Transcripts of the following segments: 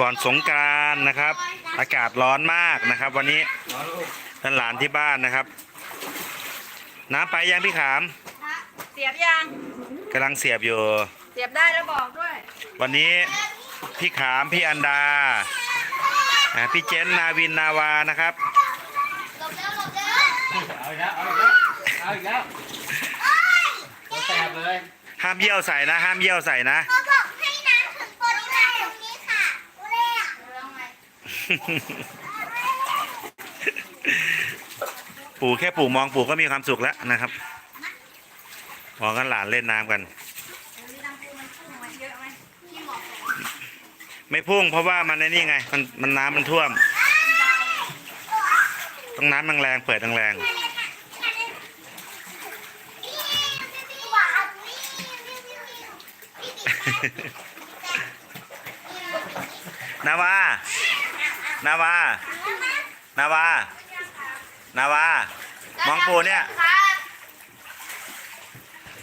ก่อนสงกรานต์นะครับ อากาศร้อนมากนะครับ วันนี้ร้อนลูกท่านหลานที่บ้านนะครับ น้ำไปยังพี่ขามเสียบยังกำลังเสียบอยู่ เสียบได้แล้วบอกด้วย วันนี้พี่ขามพี่อันดาอ่าพี่เจนนาวินนาวานะครับเอาอีกแล้วเอาอีกแล้วเอาอีกแล้วตัวแสบเลยห้ามเยี่ยวใส่นะ ห้ามเยี่ยวใส่นะ เขาบอกให้น้ำถึงปริมาณตรงนี้ค่ะเรียก ปู่แค่ปู่มองปู่ก็มีความสุขแล้วนะครับมองกันหลานเล่นน้ำกัน ไม่พุ่งเพราะว่ามันในนี่ไง มันมันน้ำมันท่วม ต้องน้ำแรงๆเปิดแรงหวานนี่ๆนาวา นาวา นาวา นาวา มองปูเนี่ย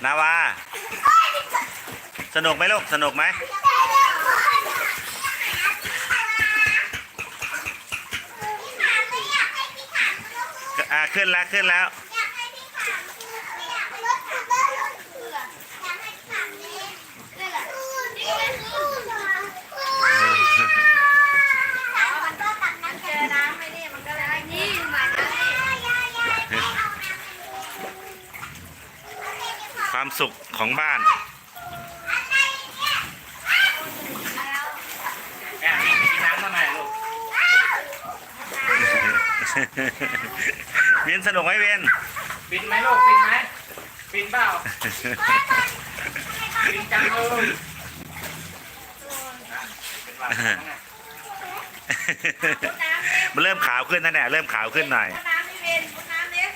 นาวา สนุกไหมลูก สนุกไหม อ่า ขึ้นแล้ว ขึ้นแล้ว มันเจอน้ำไม่นี่มันก็เลยไอ้นี่มาน้ำนี่ ความสุขของบ้านแอบกินน้ำทำไมลูกเวียนสนุกไหมเวียนฟินไหมลูกฟินไหมฟินเปล่าฟินจังเลยอะเป็นหวัดบ้างไงมันเริ่มขาวขึ้นนะเนี่ยเริ่มขาวขึ้นหน่อย น้ำไม่เป็นพุดน้ำเนี้ย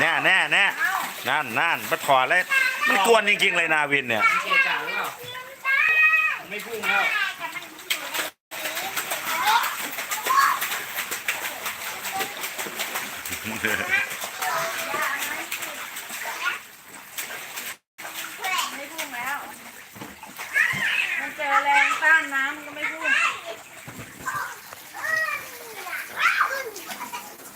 แน่แน่แน่นั่นนั่นมาถอดเลยมันกวนจริงๆเลยนาวินเนี่ยไม่พุ่งแล้วไม่พุ่งแล้ว มันเจอแรงต้านน้ำมันก็ไม่